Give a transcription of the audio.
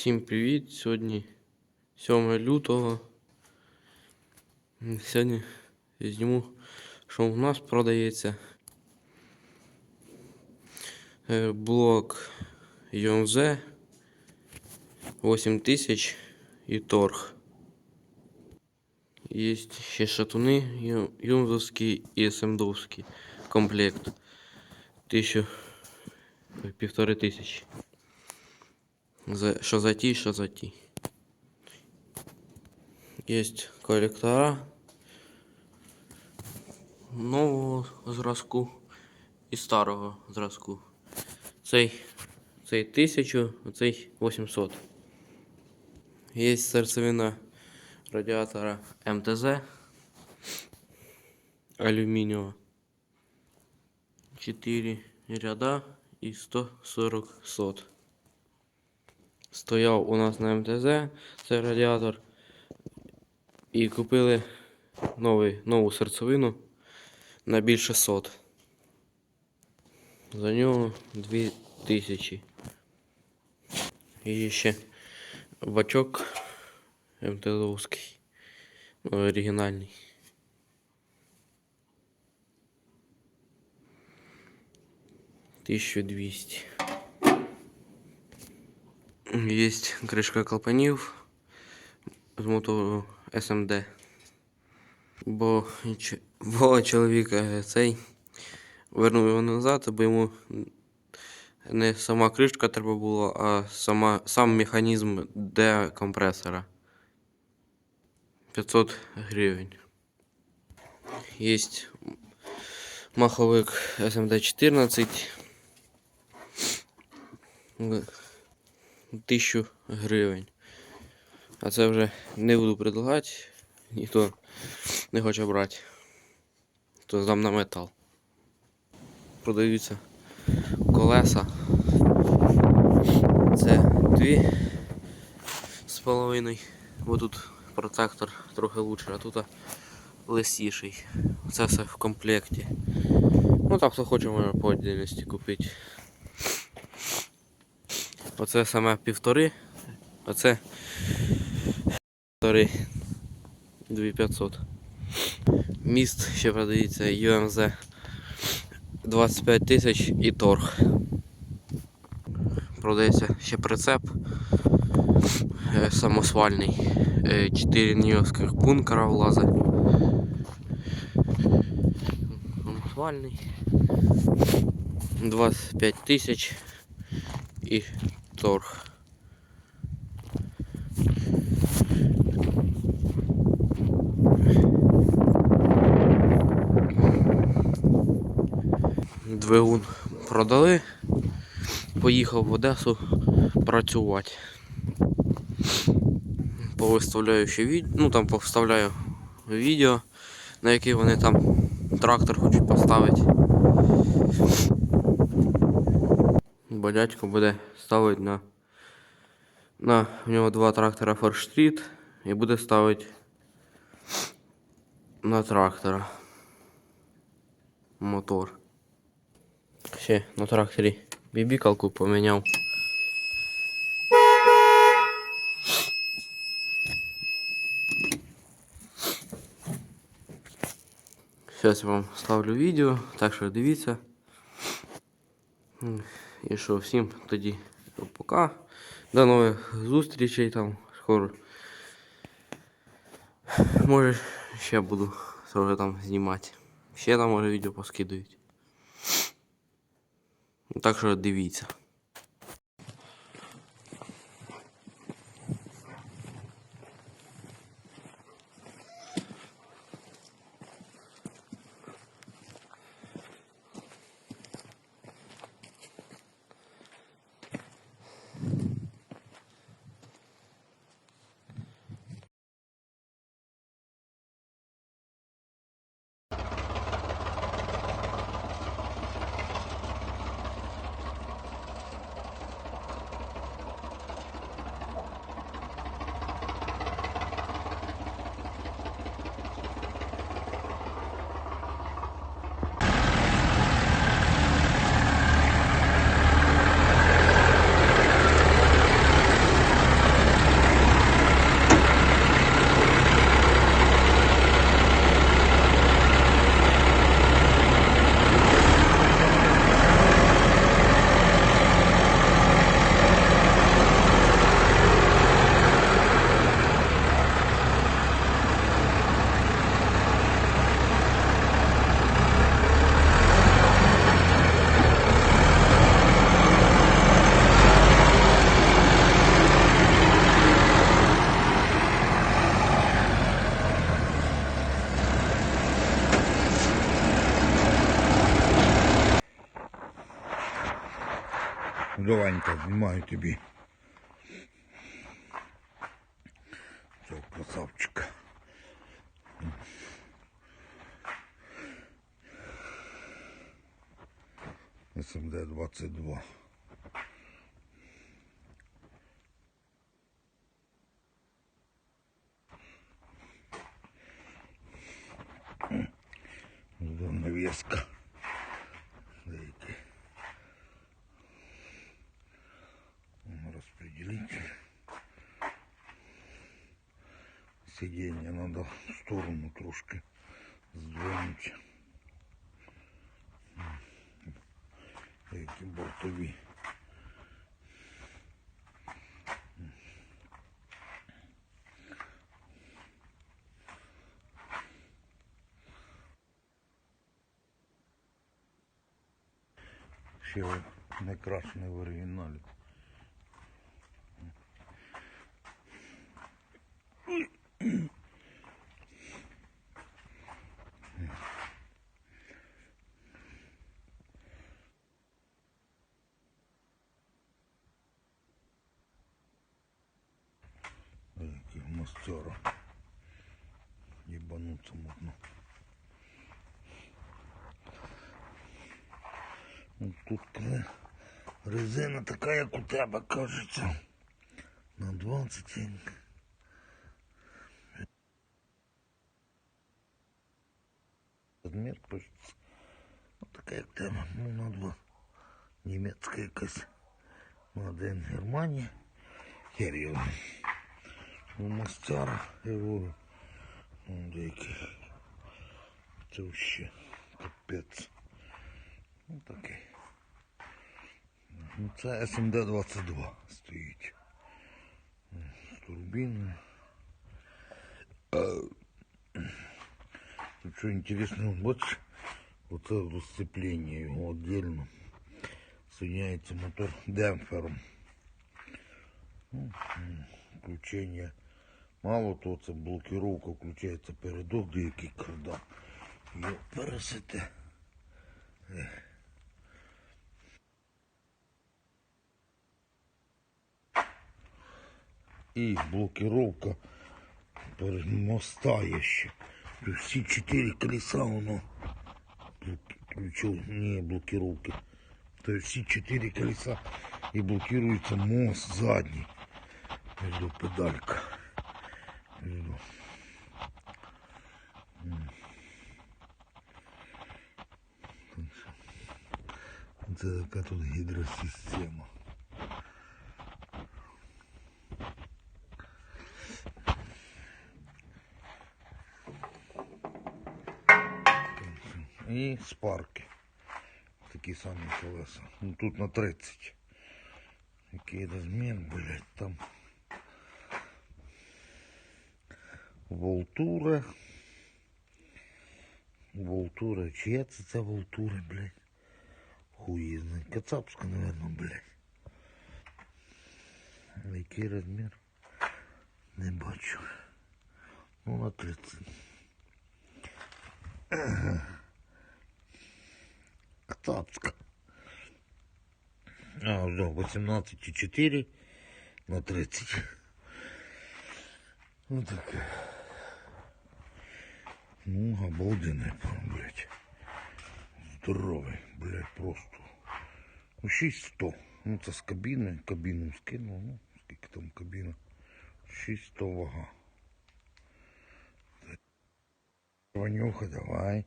Всім привіт! Сьогодні 7 лютого. Сьогодні зніму, що у нас продається. Е, Блок ЮМЗ 8000 і торг. Є ще шатуни ю- юмзовські і СМДовські комплект. Тисячу півтори тисячі. Що за ті, що за ті. Є колектора нового зразку і старого зразку. Цей, цей 1000, цей 800. Є серцевина радіатора МТЗ алюмінієва. 4 ряда і 140 сот. Стояв у нас на МТЗ цей радіатор. І купили новий, нову серцевину на більше сот. За нього 2000. І ще бачок МТЗовський. ну, Оригінальний. Тисячу двісті. Є кришка клапанів з мотору SMD. Ем бо бо чоловік е, цей вернув його назад, бо йому не сама кришка треба була, а сама, сам механізм декомпресора. 500 гривень. Єсть маховик SMD 14. Ем 1000 гривень. А це вже не буду предлагати, ніхто не хоче брати. То здам на метал. Продаються колеса. Це дві з половиною. Бо тут протектор трохи лучше, а тут лисіший. Це все в комплекті. Ну так хто хоче може по віддільності купити. Оце саме півтори, оце півтори 2500. Міст ще продається UMZ 25 тисяч і торг. Продається ще прицеп е, самосвальний. 4 ньюських бункера влазить. Самосвальний. 25 тисяч і торг. Двигун продали, поїхав в Одесу працювати. Повиставляю ще відео, ну там повставляю відео, на яке вони там трактор хочуть поставити. Бо дядько буде ставити на. На у нього два трактора Форштріт і буде ставити на трактора мотор. Ще на тракторі бібікалку поміняв. Зараз я вам ставлю відео, так що дивіться. М, І що, всім тоді пока. До нових зустрічей там скоро. Може ще буду трохи там знімати. Ще там може відео поскидують. Так що дивіться. Даванька, знімаю тобі. Цього красавчика. СМД-22. Сиденье надо в сторону трошки здвинуть. Які бортові. Ще не крашений в оригіналі. Який мастера. Ебануться можна. Ну, Тут резина така, як у тебе, кажеться. На 20. Розмір пишеться. Ну така як в ну на два. Німецька якась. Маден Германія. Хер його. У мастера, я говорю. Ну, деякі. Це вообще капець. Ну такий. Ну, це СМД-22 стоїть. З турбіною. А, Тут що інтересно, бачиш, оце розцеплення його віддільно. Соединяється мотор демпфером. Ну, м, Включення. Мало того, це блокировка включається передок, деякий кардан. Його пересите. І блокировка перемостає ще. Тут Всі чотири колеса воно не блокировки. То все четыре колеса и блокируется мост задний между педалька. Це така тут гідросистема. І спарки. Такі самі колеса. Ну тут на 30. Який розмір, блядь, там. Волтура. Волтура. Чия це ця волтура, блядь? Хуй знає. Кацапська, наверное, блядь. Який розмір? Не бачу. Ну на 30. Кацапська. А, да, 18,4 на 30. Ну таке. Ну, обалденный, блядь. Здоровий, блядь, просто. Ну, 6100. Ну, це з кабіни. Кабіну скинув, ну, скільки там кабіна. 6100 вага. Ванюха, давай.